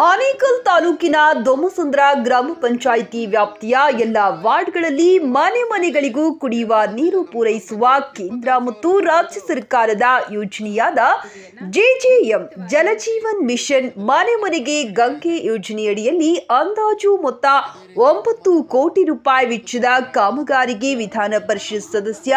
ಆನೇಕಲ್ ತಾಲೂಕಿನ ದೊಮ್ಮಸುಂದ್ರ ಗ್ರಾಮ ಪಂಚಾಯಿತಿ ವ್ಯಾಪ್ತಿಯ ಎಲ್ಲ ವಾರ್ಡ್ಗಳಲ್ಲಿ ಮನೆ ಮನೆಗಳಿಗೂ ಕುಡಿಯುವ ನೀರು ಪೂರೈಸುವ ಕೇಂದ್ರ ಮತ್ತು ರಾಜ್ಯ ಸರ್ಕಾರದ ಯೋಜನೆಯಾದ ಜೆಜೆಎಂ ಜಲಜೀವನ್ ಮಿಷನ್ ಮನೆ ಮನೆಗೆ ಗಂಗೆ ಯೋಜನೆಯಡಿಯಲ್ಲಿ ಅಂದಾಜು ಮೊತ್ತ ಒಂಬತ್ತು ಕೋಟಿ ರೂಪಾಯಿ ವೆಚ್ಚದ ಕಾಮಗಾರಿಗೆ ವಿಧಾನ ಪರಿಷತ್ ಸದಸ್ಯ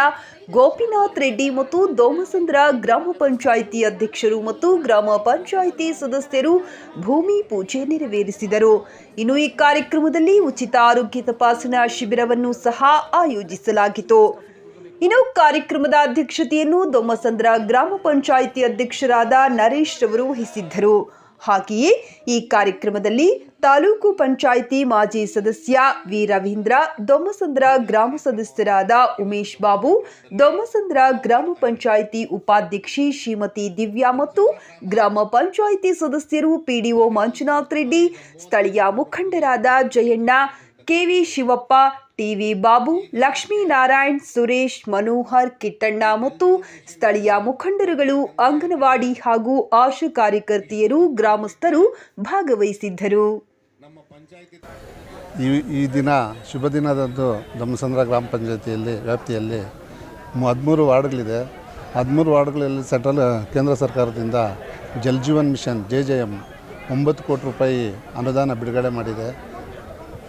ಗೋಪಿನಾಥ್ ರೆಡ್ಡಿ ಮತ್ತು ದೋಮಸಂದ್ರ ಗ್ರಾಮ ಪಂಚಾಯಿತಿ ಅಧ್ಯಕ್ಷರು ಮತ್ತು ಗ್ರಾಮ ಪಂಚಾಯಿತಿ ಸದಸ್ಯರು ಭೂಮಿ ಪೂಜೆ ನೆರವೇರಿಸಿದರು. ಇನ್ನು ಈ ಕಾರ್ಯಕ್ರಮದಲ್ಲಿ ಉಚಿತ ಆರೋಗ್ಯ ತಪಾಸಣಾ ಶಿಬಿರವನ್ನು ಸಹ ಆಯೋಜಿಸಲಾಗಿತ್ತು. ಇನ್ನು ಕಾರ್ಯಕ್ರಮದ ಅಧ್ಯಕ್ಷತೆಯನ್ನು ದೊಮ್ಮಸಂದ್ರ ಗ್ರಾಮ ಪಂಚಾಯಿತಿ ಅಧ್ಯಕ್ಷರಾದ ನರೇಶ್ ರವರು ವಹಿಸಿದ್ದರು. ಹಾಗೆಯೇ ಈ ಕಾರ್ಯಕ್ರಮದಲ್ಲಿ ತಾಲೂಕು ಪಂಚಾಯಿತಿ ಮಾಜಿ ಸದಸ್ಯ ವಿ ರವೀಂದ್ರ ದೊಮ್ಮಸಂದ್ರ ಗ್ರಾಮ ಸದಸ್ಯರಾದ ಉಮೇಶ್ ಬಾಬು, ದೊಮ್ಮಸಂದ್ರ ಗ್ರಾಮ ಪಂಚಾಯಿತಿ ಉಪಾಧ್ಯಕ್ಷಿ ಶ್ರೀಮತಿ ದಿವ್ಯಾ ಮತ್ತು ಗ್ರಾಮ ಪಂಚಾಯಿತಿ ಸದಸ್ಯರು ಪಿಡಿಒ ಮಂಜುನಾಥ್ ರೆಡ್ಡಿ, ಸ್ಥಳೀಯ ಮುಖಂಡರಾದ ಜಯಣ್ಣ ಕೆವಿ ಶಿವಪ್ಪ ಟಿವಿ ಬಾಬು ಲಕ್ಷ್ಮೀನಾರಾಯಣ್ ಸುರೇಶ್, ಮನೋಹರ್ ಕಿಟ್ಟಣ್ಣ ಮತ್ತು, ಸ್ಥಳೀಯ ಮುಖಂಡರುಗಳು, ಅಂಗನವಾಡಿ ಹಾಗೂ ಆಶಾ ಕಾರ್ಯಕರ್ತೆಯರು, ಗ್ರಾಮಸ್ಥರು ಭಾಗವಹಿಸಿದ್ದರು. ಈ ಈ ದಿನ ಶುಭ ದಿನದಂದು ಧಮ್ಮಸಂದ್ರ ಗ್ರಾಮ ಪಂಚಾಯತಿಯಲ್ಲಿ, ವ್ಯಾಪ್ತಿಯಲ್ಲಿ ಹದಿಮೂರು ವಾರ್ಡ್ಗಳಿದೆ. ಹದಿಮೂರು ವಾರ್ಡ್ಗಳಲ್ಲಿ ಸೆಂಟ್ರಲ್ ಕೇಂದ್ರ ಸರ್ಕಾರದಿಂದ Jal Jeevan mission, J J M ಒಂಬತ್ತು ಕೋಟಿ ರೂಪಾಯಿ ಅನುದಾನ ಬಿಡುಗಡೆ ಮಾಡಿದೆ.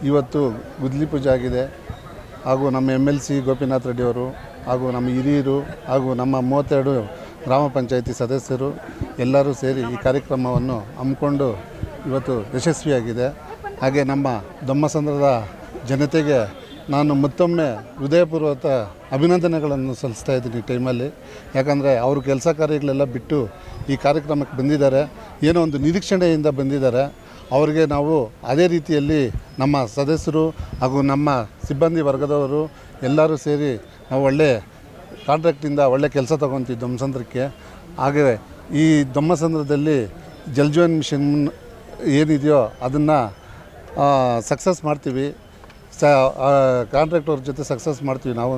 ಇವತ್ತು ಗುದ್ಲಿ ಪೂಜೆ ಆಗಿದೆ. ಹಾಗೂ ನಮ್ಮ ಎಂ ಎಲ್ ಸಿ ಗೋಪಿನಾಥ್ ರೆಡ್ಡಿಯವರು ಹಾಗೂ ನಮ್ಮ ಹಿರಿಯರು, ಹಾಗೂ ನಮ್ಮ ಮೂವತ್ತೆರಡು ಗ್ರಾಮ ಪಂಚಾಯಿತಿ ಸದಸ್ಯರು ಎಲ್ಲರೂ ಸೇರಿ ಈ ಕಾರ್ಯಕ್ರಮವನ್ನು ಹಮ್ಮಿಕೊಂಡು ಇವತ್ತು ಯಶಸ್ವಿಯಾಗಿದೆ. ಹಾಗೆ ನಮ್ಮ ದೊಮ್ಮಸಂದ್ರದ ಜನತೆಗೆ ನಾನು ಮತ್ತೊಮ್ಮೆ ಹೃದಯಪೂರ್ವಕ ಅಭಿನಂದನೆಗಳನ್ನು ಸಲ್ಲಿಸ್ತಾ ಇದ್ದೀನಿ ಈ ಟೈಮಲ್ಲಿ. ಯಾಕಂದರೆ ಅವರು ಕೆಲಸ ಕಾರ್ಯಗಳೆಲ್ಲ ಬಿಟ್ಟು ಈ ಕಾರ್ಯಕ್ರಮಕ್ಕೆ ಬಂದಿದ್ದಾರೆ. ಏನೋ ಒಂದು ನಿರೀಕ್ಷಣೆಯಿಂದ ಬಂದಿದ್ದಾರೆ. ಅವರಿಗೆ ನಾವು ಅದೇ ರೀತಿಯಲ್ಲಿ ನಮ್ಮ ಸದಸ್ಯರು ಹಾಗೂ ನಮ್ಮ ಸಿಬ್ಬಂದಿ ವರ್ಗದವರು ಎಲ್ಲರೂ ಸೇರಿ ನಾವು ಒಳ್ಳೆ ಕಾಂಟ್ರಾಕ್ಟಿಂದ ಒಳ್ಳೆ ಕೆಲಸ ತೊಗೊತೀವಿ ದೊಮ್ಮಸಂದ್ರಕ್ಕೆ ಹಾಗೆ ಈ ದೊಮ್ಮಸಂದ್ರದಲ್ಲಿ ಜಲ್ಜೀವನ್ ಮಿಷನ್ ಏನಿದೆಯೋ ಅದನ್ನು ಸಕ್ಸಸ್ ಮಾಡ್ತೀವಿ. ಸ ಕಾಂಟ್ರಾಕ್ಟರ್ ಜೊತೆ ಸಕ್ಸಸ್ ಮಾಡ್ತೀವಿ ನಾವು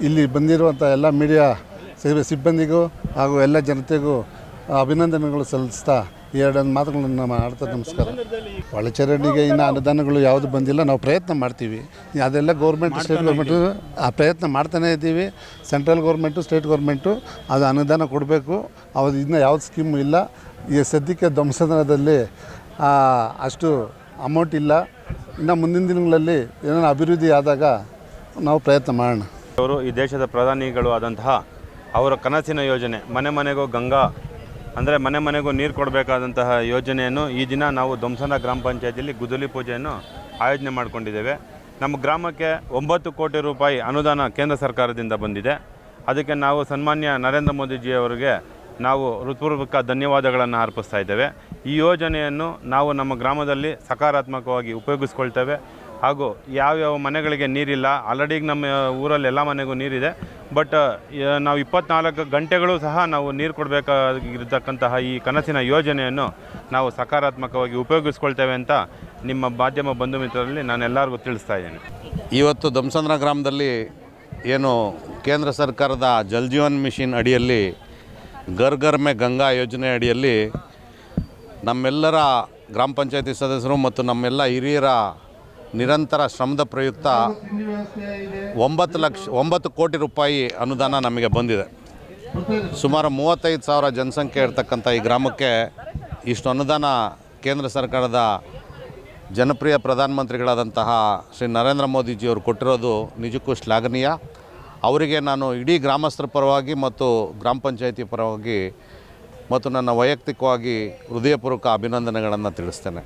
ಇಲ್ಲಿ ಬಂದಿರುವಂಥ ಎಲ್ಲ ಮೀಡಿಯಾ ಸಿಬ್ಬಂದಿಗೂ ಹಾಗೂ ಎಲ್ಲ ಜನತೆಗೂ ಅಭಿನಂದನೆಗಳು ಸಲ್ಲಿಸ್ತಾ ಎರಡೊಂದು ಮಾತುಗಳನ್ನು ಮಾಡ್ತಾ ನಮಸ್ಕಾರ. ಒಳಚರಂಡಿಗೆ ಇನ್ನು ಅನುದಾನಗಳು ಯಾವುದು ಬಂದಿಲ್ಲ ನಾವು ಪ್ರಯತ್ನ ಮಾಡ್ತೀವಿ. ಅದೆಲ್ಲ ಗೌರ್ಮೆಂಟ್ ಸ್ಟೇಟ್ ಗೌರ್ಮೆಂಟು ಆ ಪ್ರಯತ್ನ ಮಾಡ್ತಾನೇ ಇದ್ದೀವಿ. ಸೆಂಟ್ರಲ್ ಗೌರ್ಮೆಂಟು ಸ್ಟೇಟ್ ಗೌರ್ಮೆಂಟು ಅದು ಅನುದಾನ ಕೊಡಬೇಕು. ಅವ್ರು ಇನ್ನೂ ಯಾವ್ದು ಸ್ಕೀಮು ಇಲ್ಲ. ಈ ಸದ್ಯಕ್ಕೆ ಧ್ವಂಸನದಲ್ಲಿ ಅಷ್ಟು ಅಮೌಂಟ್ ಇಲ್ಲ. ಇನ್ನು ಮುಂದಿನ ದಿನಗಳಲ್ಲಿ ಏನಾರ ಅಭಿವೃದ್ಧಿ ಆದಾಗ ನಾವು ಪ್ರಯತ್ನ ಮಾಡೋಣ. ಅವರು ಈ ದೇಶದ ಪ್ರಧಾನಿಗಳು ಆದಂತಹ ಅವರ ಕನಸಿನ ಯೋಜನೆ ಮನೆ ಮನೆಗೂ ಗಂಗಾ ಅಂದರೆ ಮನೆ ಮನೆಗೂ ನೀರು ಕೊಡಬೇಕಾದಂತಹ ಯೋಜನೆಯನ್ನು ಈ ದಿನ ನಾವು ಧ್ವಂಸನ ಗ್ರಾಮ ಪಂಚಾಯತಿಯಲ್ಲಿ ಗುದ್ದಲಿ ಪೂಜೆಯನ್ನು ಆಯೋಜನೆ ಮಾಡಿಕೊಂಡಿದ್ದೇವೆ. ನಮ್ಮ ಗ್ರಾಮಕ್ಕೆ ಒಂಬತ್ತು ಕೋಟಿ ರೂಪಾಯಿ ಅನುದಾನ ಕೇಂದ್ರ ಸರ್ಕಾರದಿಂದ ಬಂದಿದೆ. ಅದಕ್ಕೆ ನಾವು ಸನ್ಮಾನ್ಯ ನರೇಂದ್ರ ಮೋದಿಜಿಯವರಿಗೆ ನಾವು ಹೃತ್ಪೂರ್ವಕ ಧನ್ಯವಾದಗಳನ್ನು ಅರ್ಪಿಸ್ತಾ ಇದ್ದೇವೆ. ಈ ಯೋಜನೆಯನ್ನು ನಾವು ನಮ್ಮ ಗ್ರಾಮದಲ್ಲಿ ಸಕಾರಾತ್ಮಕವಾಗಿ ಉಪಯೋಗಿಸ್ಕೊಳ್ತೇವೆ. ಹಾಗೂ ಯಾವ್ಯಾವ ಮನೆಗಳಿಗೆ ನೀರಿಲ್ಲ. ಆಲ್ರೆಡಿ ನಮ್ಮ ಊರಲ್ಲಿ ಎಲ್ಲ ಮನೆಗೂ ನೀರಿದೆ. ಬಟ್ ನಾವು ಇಪ್ಪತ್ನಾಲ್ಕು ಗಂಟೆಗಳು ಸಹ ನಾವು ನೀರು ಕೊಡಬೇಕಾಗಿರ್ತಕ್ಕಂತಹ ಈ ಕನಸಿನ ಯೋಜನೆಯನ್ನು ನಾವು ಸಕಾರಾತ್ಮಕವಾಗಿ ಉಪಯೋಗಿಸ್ಕೊಳ್ತೇವೆ ಅಂತ ನಿಮ್ಮ ಮಾಧ್ಯಮ ಬಂಧು ಮಿತ್ರರಲ್ಲಿ ನಾನು ಎಲ್ಲರಿಗೂ ತಿಳಿಸ್ತಾ ಇದ್ದೇನೆ. ಇವತ್ತು ದಂಸಂದ್ರ ಗ್ರಾಮದಲ್ಲಿ ಏನು ಕೇಂದ್ರ ಸರ್ಕಾರದ ಜಲ್ ಜೀವನ್ ಮಿಷನ್ ಅಡಿಯಲ್ಲಿ ಗರ್ ಮೇ ಗಂಗಾ ಯೋಜನೆ ಅಡಿಯಲ್ಲಿ ನಮ್ಮೆಲ್ಲರ ಗ್ರಾಮ ಪಂಚಾಯತಿ ಸದಸ್ಯರು ಮತ್ತು ನಮ್ಮೆಲ್ಲ ಹಿರಿಯರ ನಿರಂತರ ಶ್ರಮದ ಪ್ರಯುಕ್ತ ಒಂಬತ್ತು ಲಕ್ಷ, ಒಂಬತ್ತು ಕೋಟಿ ರೂಪಾಯಿ ಅನುದಾನ ನಮಗೆ ಬಂದಿದೆ. ಸುಮಾರು ಮೂವತ್ತೈದು ಸಾವಿರ ಜನಸಂಖ್ಯೆ ಇರ್ತಕ್ಕಂಥ ಈ ಗ್ರಾಮಕ್ಕೆ ಇಷ್ಟು ಅನುದಾನ ಕೇಂದ್ರ ಸರ್ಕಾರದ ಜನಪ್ರಿಯ ಪ್ರಧಾನಮಂತ್ರಿಗಳಾದಂತಹ ಶ್ರೀ ನರೇಂದ್ರ ಮೋದಿಜಿಯವರು ಕೊಟ್ಟಿರೋದು ನಿಜಕ್ಕೂ ಶ್ಲಾಘನೀಯ. ಅವರಿಗೆ ನಾನು ಇಡೀ ಗ್ರಾಮಸ್ಥರ ಪರವಾಗಿ ಮತ್ತು ಗ್ರಾಮ ಪಂಚಾಯಿತಿ ಪರವಾಗಿ ಮತ್ತು ನನ್ನ ವೈಯಕ್ತಿಕವಾಗಿ ಹೃದಯಪೂರ್ವಕ ಅಭಿನಂದನೆಗಳನ್ನು ತಿಳಿಸ್ತೇನೆ.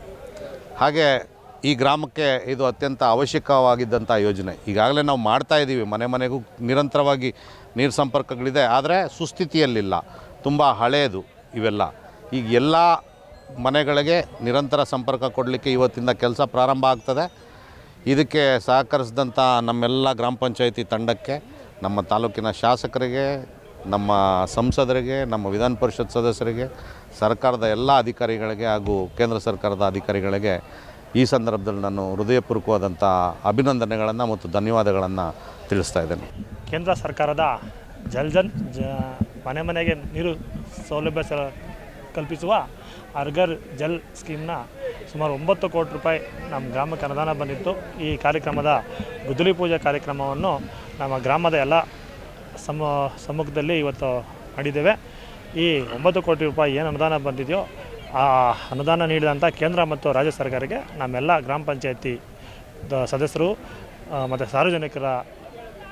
ಹಾಗೆ ಈ ಗ್ರಾಮಕ್ಕೆ ಇದು ಅತ್ಯಂತ ಅವಶ್ಯಕವಾಗಿದ್ದಂಥ ಯೋಜನೆ. ಈಗಾಗಲೇ ನಾವು ಮಾಡ್ತಾ ಇದ್ದೀವಿ. ಮನೆ ಮನೆಗೂ ನಿರಂತರವಾಗಿ ನೀರು ಸಂಪರ್ಕಗಳಿದೆ. ಆದರೆ ಸುಸ್ಥಿತಿಯಲ್ಲಿಲ್ಲ. ತುಂಬ ಹಳೆಯದು ಇವೆಲ್ಲ. ಈಗ ಎಲ್ಲ ಮನೆಗಳಿಗೆ ನಿರಂತರ ಸಂಪರ್ಕ ಕೊಡಲಿಕ್ಕೆ ಇವತ್ತಿಂದ ಕೆಲಸ ಪ್ರಾರಂಭ ಆಗ್ತದೆ. ಇದಕ್ಕೆ ಸಹಕರಿಸಿದಂಥ ನಮ್ಮೆಲ್ಲ ಗ್ರಾಮ ಪಂಚಾಯಿತಿ ತಂಡಕ್ಕೆ, ನಮ್ಮ ತಾಲೂಕಿನ ಶಾಸಕರಿಗೆ, ನಮ್ಮ ಸಂಸದರಿಗೆ, ನಮ್ಮ ವಿಧಾನ ಪರಿಷತ್ ಸದಸ್ಯರಿಗೆ, ಸರ್ಕಾರದ ಎಲ್ಲ ಅಧಿಕಾರಿಗಳಿಗೆ ಹಾಗೂ ಕೇಂದ್ರ ಸರ್ಕಾರದ ಅಧಿಕಾರಿಗಳಿಗೆ ಈ ಸಂದರ್ಭದಲ್ಲಿ ನಾನು ಹೃದಯಪೂರ್ವಕವಾದಂಥ ಅಭಿನಂದನೆಗಳನ್ನು ಮತ್ತು ಧನ್ಯವಾದಗಳನ್ನು ತಿಳಿಸ್ತಾ ಇದ್ದೇನೆ. ಕೇಂದ್ರ ಸರ್ಕಾರದ ಜಲ್ ಜನ್ ಜ ಮನೆ ಮನೆಗೆ ನೀರು ಸೌಲಭ್ಯ ಸ ಕಲ್ಪಿಸುವ ಅರ್ಗರ್ ಜಲ್ ಸ್ಕೀಮ್ನ ಸುಮಾರು ಒಂಬತ್ತು ಕೋಟಿ ರೂಪಾಯಿ ನಮ್ಮ ಗ್ರಾಮಕ್ಕೆ ಅನುದಾನ ಬಂದಿತ್ತು. ಈ ಕಾರ್ಯಕ್ರಮದ ಗುದ್ದಲಿ ಪೂಜೆ ಕಾರ್ಯಕ್ರಮವನ್ನು ನಮ್ಮ ಗ್ರಾಮದ ಎಲ್ಲ ಸಮ, ಸಮ್ಮುಖದಲ್ಲಿ ಇವತ್ತು ಮಾಡಿದ್ದೇವೆ. ಈ ಒಂಬತ್ತು ಕೋಟಿ ರೂಪಾಯಿ ಏನು ಅನುದಾನ ಬಂದಿದೆಯೋ ಆ ಅನುದಾನ ನೀಡಿದಂಥ ಕೇಂದ್ರ ಮತ್ತು ರಾಜ್ಯ ಸರ್ಕಾರಕ್ಕೆ ನಮ್ಮೆಲ್ಲ ಗ್ರಾಮ ಪಂಚಾಯತಿ ಸದಸ್ಯರು ಮತ್ತು ಸಾರ್ವಜನಿಕರ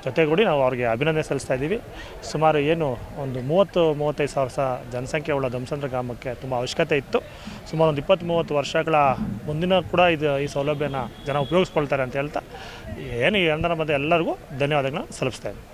ಜೊತೆಗೂಡಿ ನಾವು ಅವ್ರಿಗೆ ಅಭಿನಂದನೆ ಸಲ್ಲಿಸ್ತಾ ಇದ್ದೀವಿ. ಸುಮಾರು ಏನು ಒಂದು ಮೂವತ್ತು, ಮೂವತ್ತೈದು ಸಾವಿರ ಸಹ ಜನಸಂಖ್ಯೆ ಉಳ್ಳ ಧಮ್ಸಂದ್ರ ಗ್ರಾಮಕ್ಕೆ ತುಂಬ ಅವಶ್ಯಕತೆ ಇತ್ತು. ಸುಮಾರು ಒಂದು ಇಪ್ಪತ್ತು ಮೂವತ್ತು ವರ್ಷಗಳ ಮುಂದಿನ ಕೂಡ ಇದು ಈ ಸೌಲಭ್ಯನ ಜನ ಉಪಯೋಗಿಸ್ಕೊಳ್ತಾರೆ ಅಂತ ಹೇಳ್ತಾ, ಏನು ಈ ಅಂದರ ಎಲ್ಲರಿಗೂ ಧನ್ಯವಾದಗಳನ್ನ ಸಲ್ಲಿಸ್ತಾ ಇದ್ದೀನಿ.